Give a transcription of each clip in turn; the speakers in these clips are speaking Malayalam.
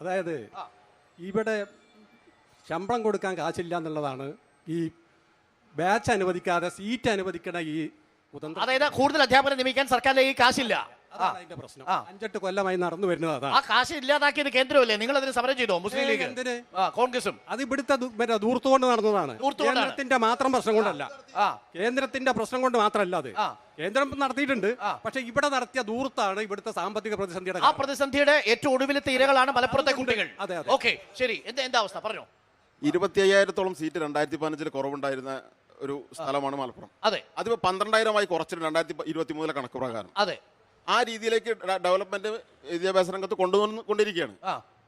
അതായത് ഇവിടെ ശമ്പളം കൊടുക്കാൻ കാശില്ല എന്നുള്ളതാണ് ഈ ബാച്ച് അനുവദിക്കാതെ സീറ്റ് അനുവദിക്കണ ഈ അതായത് കൂടുതൽ അധ്യാപകരെ നിയമിക്കാൻ സർക്കാരിന്റെ ഈ കാശില്ല. അതാണ് അതിന്റെ പ്രശ്നം. ആ. അഞ്ചെട്ട് കൊല്ലമായി നടന്നു വരുന്നത് ആ അതാണ് കാശ് ഇല്ലാതാക്കിയത് കേന്ദ്രമല്ലേ? നിങ്ങൾ അതിന് സമരം ചെയ്തോ? മുസ്ലിം ലീഗ്? എന്തിന്? ആ കോൺഗ്രസും. അത് ഇവിടുത്തെ ദു- മറ്റേ ദൂർത്തുകൊണ്ട് നടന്നതാണ്. കേന്ദ്രത്തിന്റെ മാത്രം പ്രശ്നം കൊണ്ടല്ല. ആ. കേന്ദ്രത്തിന്റെ പ്രശ്നം കൊണ്ട് മാത്രമല്ല അത്. ആ. കേന്ദ്രം നടത്തിയിട്ടുണ്ട്. പക്ഷെ ഇവിടെ നടത്തിയ ദൂർത്താണ് ഇവിടുത്തെ സാമ്പത്തിക പ്രതിസന്ധിയുടെ ആ കാരണം. പ്രതിസന്ധിയുടെ ഏറ്റവും ഒടുവിലത്തെ ഇരകളാണ് മലപ്പുറത്തെ കുട്ടികൾ. അതെ, അതെ. ഓക്കെ ശരി. എന്താ എന്താ അവസ്ഥ? പറഞ്ഞോ. ഇരുപത്തി അയ്യായിരത്തോളം സീറ്റ് രണ്ടായിരത്തി പതിനഞ്ചിൽ കുറവുണ്ടായിരുന്ന ഒരു സ്ഥലമാണ് മലപ്പുറം. അതെ. അതിപ്പോ പന്ത്രണ്ടായിരമായി കുറച്ചിട്ട് രണ്ടായിരത്തി ഇരുപത്തി മൂന്നിലെ കണക്ക് പ്രകാരം. അതെ. ആ രീതിയിലേക്ക് ഡെവലപ്മെന്റ് വിദ്യാഭ്യാസ രംഗത്ത് കൊണ്ടുവന്നുകൊണ്ടിരിക്കുകയാണ്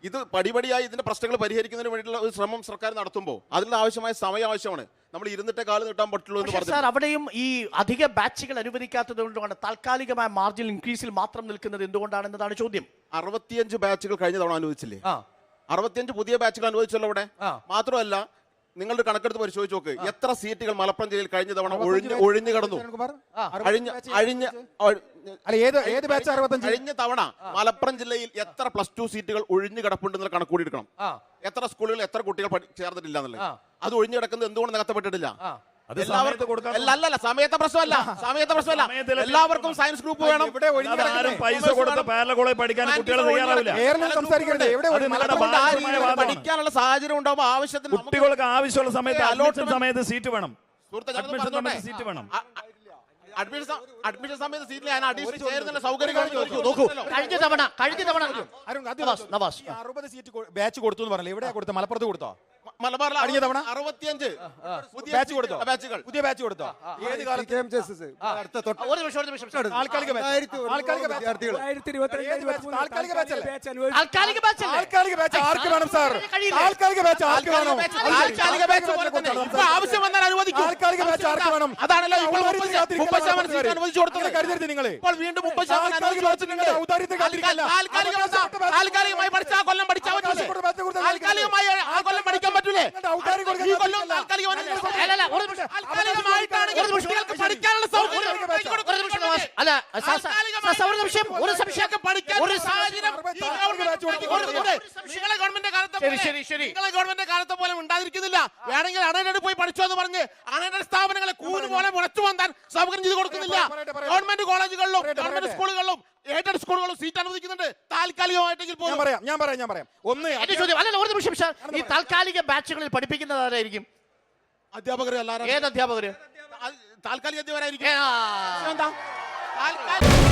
ഇത് പടിപടിയായി ഇതിന്റെ പ്രശ്നങ്ങൾ പരിഹരിക്കുന്നതിന് വേണ്ടിയിട്ടുള്ള ഒരു ശ്രമം സർക്കാർ നടത്തുമ്പോൾ അതിനുള്ള ആവശ്യമായ സമയം ആവശ്യമാണ്. നമ്മൾ ഇരുന്നിട്ട് കാലം നീട്ടാൻ പറ്റുള്ളൂ എന്ന് പറഞ്ഞു സാർ അവിടെയും ഈ അധിക ബാച്ചുകൾ അനുവദിക്കാത്തത് കൊണ്ടാണ് താൽക്കാലികമായ മാർജിൻ ഇൻക്രീസിൽ മാത്രം നിൽക്കുന്നത് എന്തുകൊണ്ടാണെന്നതാണ് ചോദ്യം. അറുപത്തിയഞ്ച് ബാച്ചുകൾ കഴിഞ്ഞ തവണ അനുവദിച്ചില്ലേ? അറുപത്തിയഞ്ച് പുതിയ ബാച്ചുകൾ അനുവദിച്ചല്ലോ അവിടെ. മാത്രമല്ല നിങ്ങളുടെ കണക്കെടുത്ത് പരിശോധിച്ച് നോക്ക്. എത്ര സീറ്റുകൾ മലപ്പുറം ജില്ലയിൽ കഴിഞ്ഞ തവണ ഒഴിഞ്ഞ് ഒഴിഞ്ഞു കടന്നു? അഴിഞ്ഞ അഴിഞ്ഞ കഴിഞ്ഞ തവണ മലപ്പുറം ജില്ലയിൽ എത്ര പ്ലസ് ടു സീറ്റുകൾ ഒഴിഞ്ഞു കിടപ്പുണ്ടെന്നുള്ള കണക്ക് കൂടി എടുക്കണം. ആ. എത്ര സ്കൂളുകളിൽ എത്ര കുട്ടികൾ ചേർന്നിട്ടില്ല എന്നുള്ളത്. അത് ഒഴിഞ്ഞു കിടക്കുന്നത് എന്തുകൊണ്ട് നികത്തപ്പെട്ടിട്ടില്ല എല്ലാവർക്കും സമയത്ത് പ്രശ്നമല്ല. സമയത്തെ പ്രശ്നമല്ല. എല്ലാവർക്കും സയൻസ് ഗ്രൂപ്പ് വേണം. ഇവിടെ പൈസ കൊടുത്ത് പാരല കോളേജ് പഠിക്കാൻ കുട്ടികൾ തയ്യാറാവില്ല. പഠിക്കാനുള്ള സാഹചര്യം ഉണ്ടാവുമ്പോൾ ആവശ്യത്തിന് കുട്ടികൾക്ക് ആവശ്യമുള്ള സമയത്ത് സമയത്ത് സീറ്റ് വേണം. സീറ്റ് വേണം. അഡ്മിഷൻ അഡ്മിഷൻ സമയത്ത് സീറ്റിൽ ഞാൻ അഡീഷണൽ ചേരുന്ന സൗകര്യങ്ങൾ നോക്കൂ. കഴിഞ്ഞ തവണ കഴിഞ്ഞ തവണ അരുൺ, നവാസ് നവാസ്. അറുപത് സീറ്റ് ബാച്ച് കൊടുത്തു എന്ന് പറഞ്ഞില്ല? എവിടെയാ കൊടുത്തത്? മലപ്പുറത്ത് കൊടുത്തോ? മലബാറിൽ കഴിഞ്ഞ തവണ? അറുപത്തിയഞ്ച് പുതിയ ബാച്ച് കൊടുത്തോ ബാച്ചുകൾ പുതിയ ബാച്ച് കൊടുത്തോ ഏത് കാലത്ത് ഒരു നിമിഷം ഒരു നിമിഷം. താൽക്കാലിക. താൽക്കാലിക? താൽക്കാലിക? താൽക്കാലിക ബാച്ച് താൽക്കാലിക ബാച്ച് ആർക്ക് വേണം സാർ? താൽക്കാലിക ബാച്ച് ആർക്ക് വേണം ബാച്ച് താൽക്കാലിക ബാച്ച് പോലെ തന്നെ ഇപ്പൊ ആവശ്യം വന്നാൽ അനുവദിക്കും താൽക്കാലിക ബാച്ച് ആർക്ക് വേണം അതാണല്ലോ ഇപ്പോൾ ഔദാര്യത്തിന് മുപ്പത് കാത്തിരിക്കുന്ന മുപ്പത് ശതമാനം സീറ്റ് ആൾക്കാര്. അനുവദിച്ചു കൊടുത്തത് കരുതരുത് നിങ്ങൾ ഇപ്പോൾ വീണ്ടും മുപ്പത് ശതമാനം താൽക്കാലിക താൽക്കാലിക ബാച്ച് താൽക്കാലികമായി പഠിച്ചാൽ ആ കൊല്ലം പഠിച്ചാൽ പറ്റൂലേ കാസർഗോഡ് ബാച്ച് കൊടുത്താൽ താൽക്കാലികമായി ആ കൊല്ലം പഠിക്കാൻ പറ്റൂലേ നിങ്ങളുടെ ഔദാര്യം കൊടുക്കാൻ ഈ കൊല്ലം താൽക്കാലികമായിട്ടാണെങ്കിൽ പഠിക്കാനുള്ള. അല്ല ഒരു നിമിഷം. ഒരു സംശയം പഠിക്കാൻ ഒരു സാഹചര്യം നിങ്ങളെ ഗവൺമെന്റ് കാലത്തെ ഗവൺമെന്റ് കാലത്തെ പോലെ ഉണ്ടാതിരിക്കുന്നില്ല. വേണമെങ്കിൽ അണയുടെ പോയി പഠിച്ചോ എന്ന് പറഞ്ഞ് അണയുടെ സ്ഥാപനങ്ങളെ കൂന് പോലെ മുളച്ചു വന്നാൽ സൗകര്യം ചെയ്ത് കൊടുക്കുന്നില്ല. ഗവൺമെന്റ് കോളേജുകളിലും ഗവൺമെന്റ് സ്കൂളുകളിലും എയ്ഡഡ് സ്കൂളുകളിലും സീറ്റ് അനുവദിക്കുന്നുണ്ട് താൽക്കാലികമായിട്ടെങ്കിൽ ഞാൻ പോലും. പറയാം ഞാൻ പറയാം ഞാൻ പറയാം. ഒന്ന് എന്റെ ചോദ്യം അല്ലല്ല ഒരു നിമിഷം സാർ ഈ താൽക്കാലിക ബാച്ചുകളിൽ പഠിപ്പിക്കുന്നത് ആരായിരിക്കും? അധ്യാപകർ എല്ലാവരും ഏത് അധ്യാപകര്? താൽക്കാലിക അധ്യാപകരായിരിക്കും. എന്താ താൽക്കാലിക